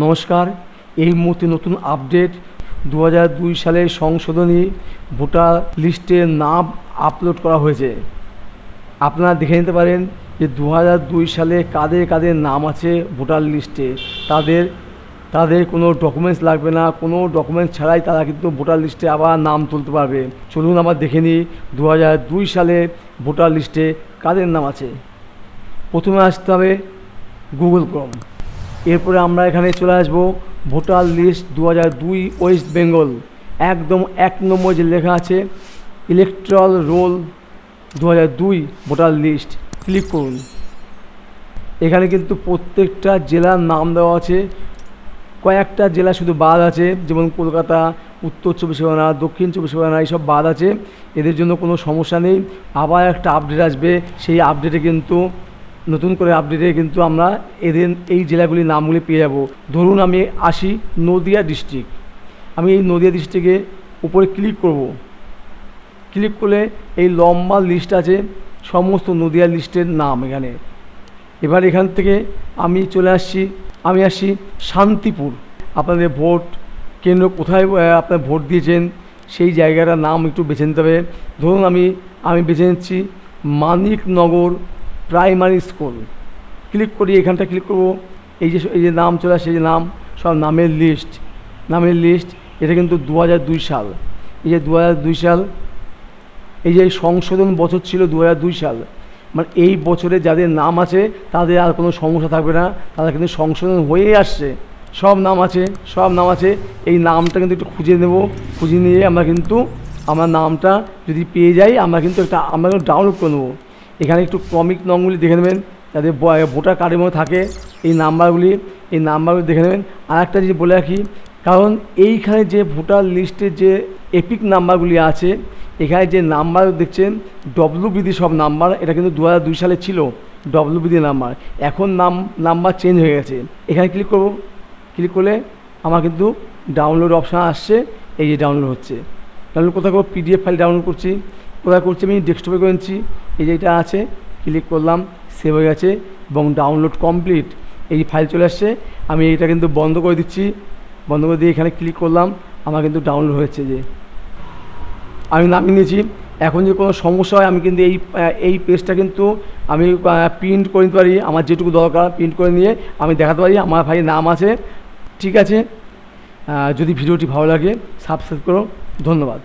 নমস্কার। এই মুহূর্তে নতুন আপডেট দু দুই সালের সংশোধনী ভোটার লিস্টে নাম আপলোড করা হয়েছে। আপনারা দেখে নিতে পারেন যে দু দুই সালে কাদের কাদের নাম আছে ভোটার লিস্টে। তাদের তাদের কোনো ডকুমেন্টস লাগবে না, কোনো ডকুমেন্টস ছাড়াই তারা কিন্তু ভোটার লিস্টে আবার নাম তুলতে পারবে। চলুন আবার দেখে নিই দু দুই সালে ভোটার লিস্টে কাদের নাম আছে। প্রথমে আসতে হবে গুগল ক্রোম। এরপরে আমরা এখানে চলে আসব ভোটার লিস্ট দু হাজার দুই ওয়েস্ট বেঙ্গল। একদম এক নম্বর যে লেখা আছে ইলেকট্রাল রোল দু হাজার দুই ভোটার লিস্ট। ক্লিক করুন। এখানে কিন্তু প্রত্যেকটা জেলার নাম দেওয়া আছে। কয়েকটা জেলা শুধু বাদ আছে, যেমন কলকাতা, উত্তর চব্বিশ পরগনা, দক্ষিণ চব্বিশ পরগনা, এইসব বাদ আছে। এদের জন্য কোনো সমস্যা নেই। আবার একটা আপডেট আসবে, সেই আপডেটে কিন্তু নতুন করে আপডেটে কিন্তু আমরা এদের এই জেলাগুলির নামগুলি পেয়ে যাব। ধরুন আমি আসি নদিয়া ডিস্ট্রিক্ট আমি এই নদিয়া ডিস্ট্রিক্টে উপরে ক্লিক করব। ক্লিক করলে এই লম্বা লিস্ট আছে, সমস্ত নদিয়া লিস্টের নাম এখানে। এবার এখান থেকে আমি চলে আসছি, আমি আসছি শান্তিপুর। আপনাদের ভোট কেন্দ্র কোথায় আপনার ভোট দিয়েছেন, সেই জায়গাটার নাম একটু বেছে নিতে হবে। ধরুন আমি আমি বেছে নিচ্ছি মানিকনগর প্রাইমারি স্কুল। ক্লিক করি, এখানটা ক্লিক করব। এই যে এই যে নাম চলে আসে যে নাম, সব নামের লিস্ট নামের লিস্ট এটা কিন্তু দু সাল। এই যে দু সাল, এই যে সংশোধন বছর ছিল দু সাল মানে এই বছরে যাদের নাম আছে, তাদের আর কোনো সমস্যা থাকবে না। তারা কিন্তু সংশোধন হয়েই আসছে। সব নাম আছে, সব নাম আছে। এই নামটা কিন্তু একটু খুঁজে নেব। খুঁজে নিয়ে আমরা কিন্তু, আমার নামটা যদি পেয়ে যাই, আমরা কিন্তু একটা, আমরা ডাউনলোড করে নেব। এখানে একটু ক্রমিক নংগুলি দেখে নেবেন যাদের ভোটার কার্ডের মধ্যে থাকে এই নাম্বারগুলি এই নাম্বারগুলি দেখে নেবেন। আর একটা জিনিস বলে রাখি, কারণ এইখানে যে ভোটার লিস্টের যে এপিক নাম্বারগুলি আছে, এখানে যে নাম্বার দেখছেন ডব্লিউবিডি সব নাম্বার, এটা কিন্তু দু হাজার দুই সালে ছিল ডব্লিউবিডি নাম্বার। এখন নাম, নাম্বার চেঞ্জ হয়ে গেছে। এখানে ক্লিক করব, ক্লিক করলে আমার কিন্তু ডাউনলোড অপশান আসছে, এই যে ডাউনলোড হচ্ছে। ডাউনলোড করব? পিডিএফ ফাইল ডাউনলোড করছি। কোথায় করছি আমি? ডেস্কটপে করে নিচ্ছি। এই যে এটা আছে ক্লিক করলাম সেভ হয়ে গেছে এবং ডাউনলোড কমপ্লিট এই ফাইল চলে আসছে, আমি এটা কিন্তু বন্ধ করে দিচ্ছি। বন্ধ করে দিয়ে এখানে ক্লিক করলাম, আমার কিন্তু ডাউনলোড হয়েছে যে। আমি নামিয়ে নিয়েছি। এখন যদি কোনো সমস্যা হয়, আমি কিন্তু এই এই পেজটা কিন্তু আমি প্রিন্ট করে নিতে পারি। আমার যেটুকু দরকার প্রিন্ট করে নিয়ে আমি দেখাতে পারি। আমার ভাই নাম আছে। ঠিক আছে? যদি ভিডিওটি ভালো লাগে সাবস্ক্রাইব করো। ধন্যবাদ।